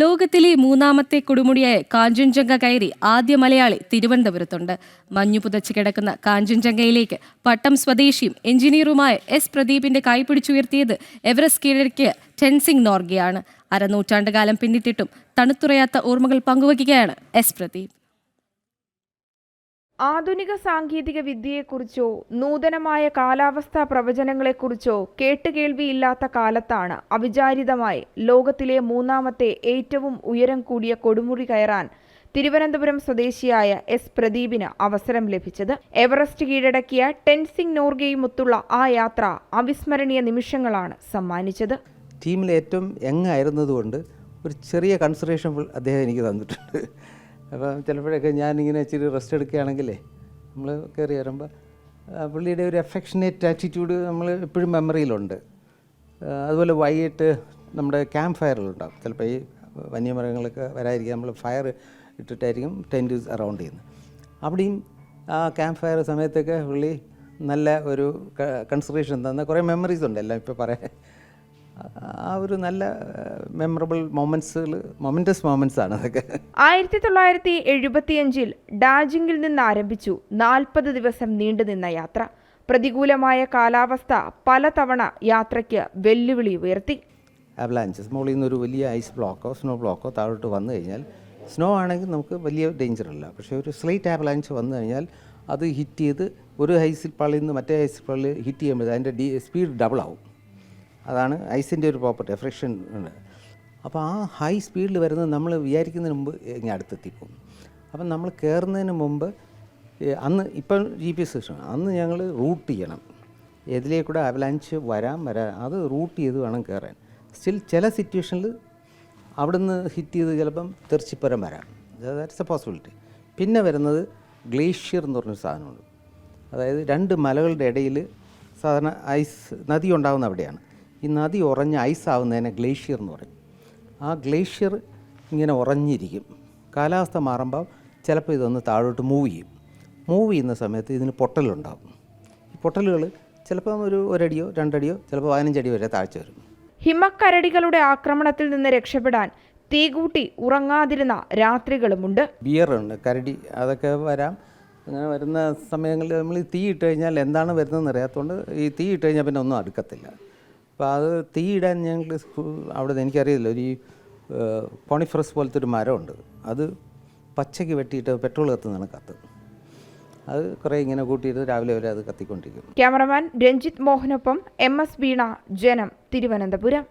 ലോകത്തിലെ മൂന്നാമത്തെ കൊടുമുടിയായ കാഞ്ചൻജംഗ കയറി ആദ്യ മലയാളി തിരുവനന്തപുരത്തുണ്ട്. മഞ്ഞു പുതച്ച് കിടക്കുന്ന കാഞ്ചൻജംഗയിലേക്ക് പട്ടം സ്വദേശിയും എഞ്ചിനീയറുമായ എസ് പ്രദീപിന്റെ കൈപിടിച്ചുയർത്തിയത് എവറസ്റ്റ് കീഴടക്കിയ ടെൻസിംഗ് നോർഗയാണ്. അരനൂറ്റാണ്ട് കാലം പിന്നിട്ടിട്ടും തണുത്തുറയാത്ത ഓർമ്മകൾ പങ്കുവയ്ക്കുകയാണ് എസ് പ്രദീപ്. ആധുനിക സാങ്കേതിക വിദ്യയെക്കുറിച്ചോ നൂതനമായ കാലാവസ്ഥാ പ്രവചനങ്ങളെക്കുറിച്ചോ കേട്ടുകേൾവിയില്ലാത്ത കാലത്താണ് അവിചാരിതമായി ലോകത്തിലെ മൂന്നാമത്തെ ഏറ്റവും ഉയരം കൂടിയ കൊടുമുടി കയറാൻ തിരുവനന്തപുരം സ്വദേശിയായ എസ് പ്രദീപിന് അവസരം ലഭിച്ചത്. എവറസ്റ്റ് കീഴടക്കിയ ടെൻസിംഗ് നോർഗയുമൊത്തുള്ള ആ യാത്ര അവിസ്മരണീയ നിമിഷങ്ങളാണ് സമ്മാനിച്ചത്. ടീമിൽ ഏറ്റവും ഒരു ചെറിയ കൺസിഡറേഷൻ അദ്ദേഹം എനിക്ക് തന്നിട്ടുണ്ട്. അപ്പം ചിലപ്പോഴൊക്കെ ഞാനിങ്ങനെ ഇച്ചിരി റെസ്റ്റ് എടുക്കുകയാണെങ്കിലേ നമ്മൾ കയറി വരുമ്പോൾ പുള്ളിയുടെ ഒരു അഫെക്ഷനേറ്റ് ആറ്റിറ്റ്യൂഡ് നമ്മൾ എപ്പോഴും മെമ്മറിയിലുണ്ട് അതുപോലെ വൈകിട്ട് നമ്മുടെ ക്യാമ്പ് ഫയറിലുണ്ടാകും ചിലപ്പോൾ ഈ വന്യമൃഗങ്ങളൊക്കെ വരാതിരിക്കാൻ നമ്മൾ ഫയർ ഇട്ടിട്ടായിരിക്കും ടെന്റ് അറൗണ്ട് ചെയ്യുന്നത് അവിടെയും ആ ക്യാമ്പ് ഫയർ സമയത്തൊക്കെ പുള്ളി നല്ല ഒരു കൺസിഡറേഷൻ തന്ന കുറേ മെമ്മറീസ് ഉണ്ട്. എല്ലാം ഇപ്പോൾ പറയാൻ ആ ഒരു നല്ല മെമ്മറബിൾ മൊമെന്റ്സുകൾ മൊമെന്റസ് മൊമെന്റ്സ് ആണ് അതൊക്കെ. ആയിരത്തി തൊള്ളായിരത്തി എഴുപത്തിയഞ്ചിൽ ഡാജിങ്ങിൽ നിന്ന് ആരംഭിച്ചു നാൽപ്പത് ദിവസം നീണ്ടുനിന്ന യാത്ര. പ്രതികൂലമായ കാലാവസ്ഥ പലതവണ യാത്രയ്ക്ക് വെല്ലുവിളി ഉയർത്തി. അവലാഞ്ചസ് മുകളിൽ നിന്ന് ഒരു വലിയ ഐസ് ബ്ലോക്കോ സ്നോ ബ്ലോക്കോ താഴോട്ട് വന്നു കഴിഞ്ഞാൽ സ്നോ ആണെങ്കിൽ നമുക്ക് വലിയ ഡേഞ്ചർ അല്ല. പക്ഷേ ഒരു സ്ലൈറ്റ് ആവലാഞ്ച് വന്നു കഴിഞ്ഞാൽ അത് ഹിറ്റ് ചെയ്ത് ഒരു ഹൈസിൽ പള്ളിയിൽ നിന്ന് മറ്റേ ഹൈസിൽ പള്ളി ഹിറ്റ് ചെയ്യുമ്പോൾ അതിന്റെ ഡി സ്പീഡ് ഡബിൾ ആവും. അതാണ് ഐസിന്റെ ഒരു പ്രോപ്പർട്ടി ഫ്രിക്ഷൻ ഉണ്ട്. അപ്പോൾ ആ ഹൈ സ്പീഡിൽ വരുന്നത് നമ്മൾ വിചാരിക്കുന്നതിന് മുമ്പ് ഇങ്ങനെ അടുത്തെത്തിപ്പോകും. അപ്പം നമ്മൾ കയറുന്നതിന് മുമ്പ് അന്ന് ഇപ്പം ജി പി എസ് സിസ്റ്റം അന്ന് ഞങ്ങൾ റൂട്ട് ചെയ്യണം. ഏതിലേക്കൂടെ അവലാഞ്ച് വരാൻ വരാൻ അത് റൂട്ട് ചെയ്ത് വേണം കയറാൻ. സ്റ്റിൽ ചില സിറ്റുവേഷനിൽ അവിടുന്ന് ഹിറ്റ് ചെയ്ത് ചിലപ്പം തെർച്ചിപ്പുരം വരാം. ദാറ്റ്സ് എ പോസിബിലിറ്റി പിന്നെ വരുന്നത് ഗ്ലേഷ്യർ എന്ന് പറഞ്ഞൊരു സാധനമുണ്ട്. അതായത് രണ്ട് മലകളുടെ ഇടയിൽ സാധാരണ ഐസ് നദി ഉണ്ടാകുന്ന അവിടെയാണ്. ഈ നദി ഉറഞ്ഞ് ഐസ് ആവുന്നതിനെ ഗ്ലേഷ്യർ എന്ന് പറയും. ആ ഗ്ലേഷ്യർ ഇങ്ങനെ ഉറഞ്ഞിരിക്കും. കാലാവസ്ഥ മാറുമ്പോൾ ചിലപ്പോൾ ഇതൊന്ന് താഴോട്ട് മൂവ് ചെയ്യും. മൂവ് ചെയ്യുന്ന സമയത്ത് ഇതിന് പൊട്ടലുണ്ടാകും. ഈ പൊട്ടലുകൾ ചിലപ്പം ഒരു ഒരടിയോ രണ്ടടിയോ ചിലപ്പോൾ പതിനഞ്ചടി വരെ താഴ്ച വരും. ഹിമക്കരടികളുടെ ആക്രമണത്തിൽ നിന്ന് രക്ഷപ്പെടാൻ തീകൂട്ടി ഉറങ്ങാതിരുന്ന രാത്രികളുമുണ്ട്. ബിയറുണ്ട് കരടി അതൊക്കെ വരാം. അങ്ങനെ വരുന്ന സമയങ്ങളിൽ നമ്മൾ തീ ഇട്ട് കഴിഞ്ഞാൽ എന്താണ് വരുന്നതെന്ന് അറിയാത്തതുകൊണ്ട് ഈ തീ ഇട്ട് കഴിഞ്ഞാൽ പിന്നെ ഒന്നും അടുക്കത്തില്ല. അപ്പോൾ അത് തീയിടാൻ ഞങ്ങൾ അവിടെ എനിക്കറിയില്ല. ഒരു കോണിഫറസ് പോലത്തെ ഒരു മരമുണ്ട്. അത് പച്ചയ്ക്ക് വെട്ടിയിട്ട് പെട്രോൾ കത്തുന്നതാണ് കത്ത്. അത് കുറേ ഇങ്ങനെ കൂട്ടിയിട്ട് രാവിലെ വരെ അത് കത്തിക്കൊണ്ടിരിക്കും. ക്യാമറമാൻ രഞ്ജിത്ത് മോഹനൊപ്പം എം എസ് വീണ ജനം തിരുവനന്തപുരം.